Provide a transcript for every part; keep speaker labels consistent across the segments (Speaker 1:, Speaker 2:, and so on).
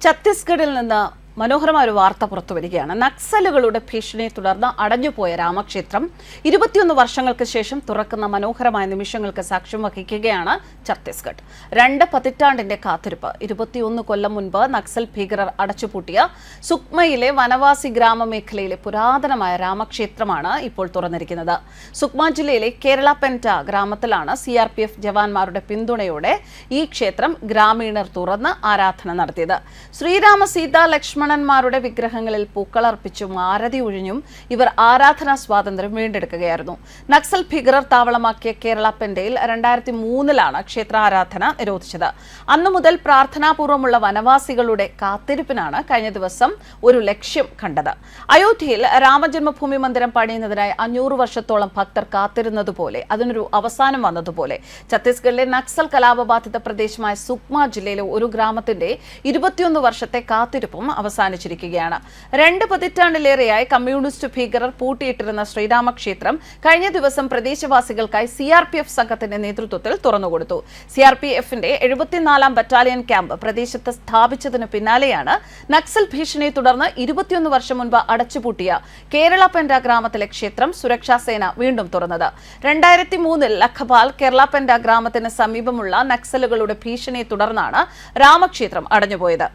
Speaker 1: ഛത്തീസ്ഗഡിൽ നിന്ന് മനോഹരമായ ഒരു വാർത്ത പുറത്തു വരികയാണ്. നക്സലുകളുടെ ഭീഷണിയെ തുടർന്ന് അടഞ്ഞുപോയ രാമക്ഷേത്രം ഇരുപത്തിയൊന്ന് വർഷങ്ങൾക്ക് ശേഷം തുറക്കുന്ന മനോഹരമായ നിമിഷങ്ങൾക്ക് സാക്ഷ്യം വഹിക്കുകയാണ് ഛത്തീസ്ഗഡ്. രണ്ട് പതിറ്റാണ്ടിന്റെ കാത്തിരിപ്പ്. ഇരുപത്തിയൊന്ന് കൊല്ലം മുൻപ് നക്സൽ ഭീകരർ അടച്ചുപൂട്ടിയ സുക്മയിലെ വനവാസി ഗ്രാമമേഖലയിലെ പുരാതനമായ രാമക്ഷേത്രമാണ് ഇപ്പോൾ തുറന്നിരിക്കുന്നത്. സുക്മ ജില്ലയിലെ കേരള പെന്റ ഗ്രാമത്തിലാണ് സി ആർ പി എഫ് ജവാന്മാരുടെ പിന്തുണയോടെ ഈ ക്ഷേത്രം ഗ്രാമീണർ തുറന്ന് ആരാധന നടത്തിയത്. ശ്രീരാമ സീത ലക്ഷ്മണന്മാരുടെ വിഗ്രഹങ്ങളിൽ പൂക്കളർപ്പിച്ചും ആരതി ഒഴിഞ്ഞും ഇവർ ആരാധനാ സ്വാതന്ത്ര്യം വീണ്ടെടുക്കുകയായിരുന്നു. നക്സൽ ഭീകരർ താവളമാക്കിയ കേരള പെൻഡയിൽ രണ്ടായിരത്തി മൂന്നിലാണ് ക്ഷേത്രാരാധന നിരോധിച്ചത്. അന്നു മുതൽ പ്രാർത്ഥനാപൂർവമുള്ള വനവാസികളുടെ കാത്തിരിപ്പിനാണ് കഴിഞ്ഞ ദിവസം ഒരു ലക്ഷ്യം കണ്ടത്. അയോധ്യയിൽ രാമജന്മഭൂമി മന്ദിരം പണിയുന്നതിനായി അഞ്ഞൂറ് വർഷത്തോളം ഭക്തർ കാത്തിരുന്നതുപോലെ അതിനൊരു അവസാനം വന്നതുപോലെ ഛത്തീസ്ഗഡിലെ നക്സൽ കലാപബാധിത പ്രദേശമായ സുക്മ ജില്ലയിലെ ഒരു ഗ്രാമത്തിന്റെ ഇരുപത്തിയൊന്ന് വർഷത്തെ കാത്തിരിപ്പും അവസാനിച്ചിരിക്കുകയാണ്. രണ്ട് പതിറ്റാണ്ടിലേറെയായി കമ്മ്യൂണിസ്റ്റ് ഭീകരർ പൂട്ടിയിട്ടിരുന്ന ശ്രീരാമക്ഷേത്രം കഴിഞ്ഞ ദിവസം പ്രദേശവാസികൾക്കായി സി ആർ പി എഫ് സംഘത്തിന്റെ നേതൃത്വത്തിൽ തുറന്നുകൊടുത്തു. സി ആർ പി എഫിന്റെ എഴുപത്തിനാലാം ബറ്റാലിയൻ ക്യാമ്പ് പ്രദേശത്ത് സ്ഥാപിച്ചതിന് പിന്നാലെയാണ് നക്സൽ ഭീഷണിയെ തുടർന്ന് ഇരുപത്തിയൊന്ന് വർഷം മുൻപ് അടച്ചുപൂട്ടിയ കേരള പെൻഡ ഗ്രാമത്തിലെ ക്ഷേത്രം സുരക്ഷാസേന വീണ്ടും തുറന്നത്. രണ്ടായിരത്തി മൂന്നിൽ ലഖപാൽ കേരള പെൻഡ ഗ്രാമത്തിന് സമീപമുള്ള നക്സലുകളുടെ ഭീഷണിയെ തുടർന്നാണ് രാമക്ഷേത്രം അടഞ്ഞുപോയത്.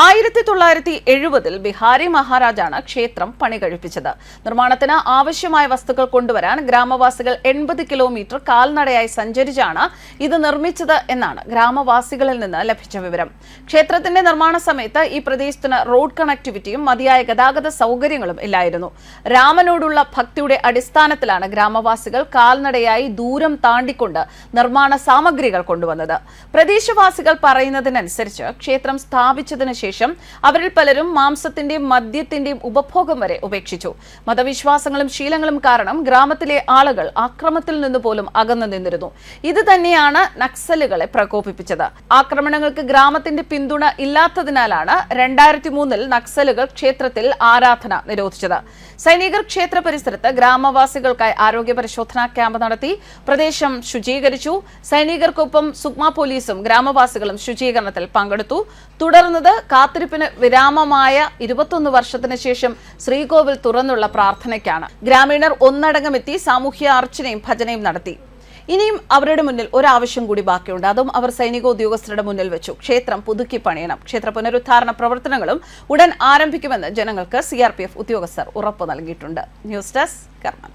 Speaker 1: ആയിരത്തി തൊള്ളായിരത്തി എഴുപതിൽ ബിഹാരി മഹാരാജാണ് ക്ഷേത്രം പണി കഴിപ്പിച്ചത് നിർമ്മാണത്തിന് ആവശ്യമായ വസ്തുക്കൾ കൊണ്ടുവരാൻ ഗ്രാമവാസികൾ എൺപത് കിലോമീറ്റർ കാൽനടയായി സഞ്ചരിച്ചാണ് ഇത് നിർമ്മിച്ചത് എന്നാണ് ഗ്രാമവാസികളിൽ നിന്ന് ലഭിച്ച വിവരം. ക്ഷേത്രത്തിന്റെ നിർമ്മാണ സമയത്ത് ഈ പ്രദേശത്തിന് റോഡ് കണക്ടിവിറ്റിയും മതിയായ ഗതാഗത സൗകര്യങ്ങളും ഇല്ലായിരുന്നു. രാമനോടുള്ള ഭക്തിയുടെ അടിസ്ഥാനത്തിലാണ് ഗ്രാമവാസികൾ കാൽനടയായി ദൂരം താണ്ടിക്കൊണ്ട് നിർമ്മാണ സാമഗ്രികൾ കൊണ്ടുവന്നത്. പ്രദേശവാസികൾ പറയുന്നതിനനുസരിച്ച് ക്ഷേത്രം സ്ഥാപിച്ചതിന് ശേഷം അവരിൽ പലരും മാംസത്തിന്റെയും മദ്യത്തിന്റെയും ഉപഭോഗം വരെ ഉപേക്ഷിച്ചു. മതവിശ്വാസങ്ങളും ശീലങ്ങളും കാരണം ഗ്രാമത്തിലെ ആളുകൾ ആക്രമത്തിൽ നിന്ന് പോലും അകന്നു നിന്നിരുന്നു. ഇത് തന്നെയാണ് നക്സലുകളെ പ്രകോപിപ്പിച്ചത്. ആക്രമണങ്ങൾക്ക് ഗ്രാമത്തിന്റെ പിന്തുണ ഇല്ലാത്തതിനാലാണ് രണ്ടായിരത്തി മൂന്നിൽ നക്സലുകൾ ക്ഷേത്രത്തിൽ ആരാധന നിരോധിച്ചത്. സൈനികർ ക്ഷേത്ര പരിസരത്ത് ഗ്രാമവാസികൾക്കായി ആരോഗ്യ പരിശോധനാ ക്യാമ്പ് നടത്തി. പ്രദേശം ശുചീകരിച്ചു. സൈനികർക്കൊപ്പം സുഗ്മ പോലീസും ഗ്രാമവാസികളും ശുചീകരണത്തിൽ പങ്കെടുത്തു. തുടർന്നത് കാത്തിരിപ്പിന് വിരാമമായ ഇരുപത്തൊന്ന് വർഷത്തിന് ശേഷം ശ്രീകോവിൽ തുറന്നുള്ള പ്രാർത്ഥനയ്ക്കാണ്. ഗ്രാമീണർ ഒന്നടങ്കമെത്തി സാമൂഹ്യ അർച്ചനയും ഭജനയും നടത്തി. ഇനിയും അവരുടെ മുന്നിൽ ഒരാവശ്യം കൂടി ബാക്കിയുണ്ട്. അതും അവർ സൈനിക ഉദ്യോഗസ്ഥരുടെ മുന്നിൽ വെച്ചു. ക്ഷേത്രം പുതുക്കി പണിയണം. ക്ഷേത്ര പുനരുദ്ധാരണ പ്രവർത്തനങ്ങളും ഉടൻ ആരംഭിക്കുമെന്ന് ജനങ്ങൾക്ക് സി ഉദ്യോഗസ്ഥർ ഉറപ്പു നൽകിയിട്ടുണ്ട്. ന്യൂസ് ഡെസ്ക് കർമ്മ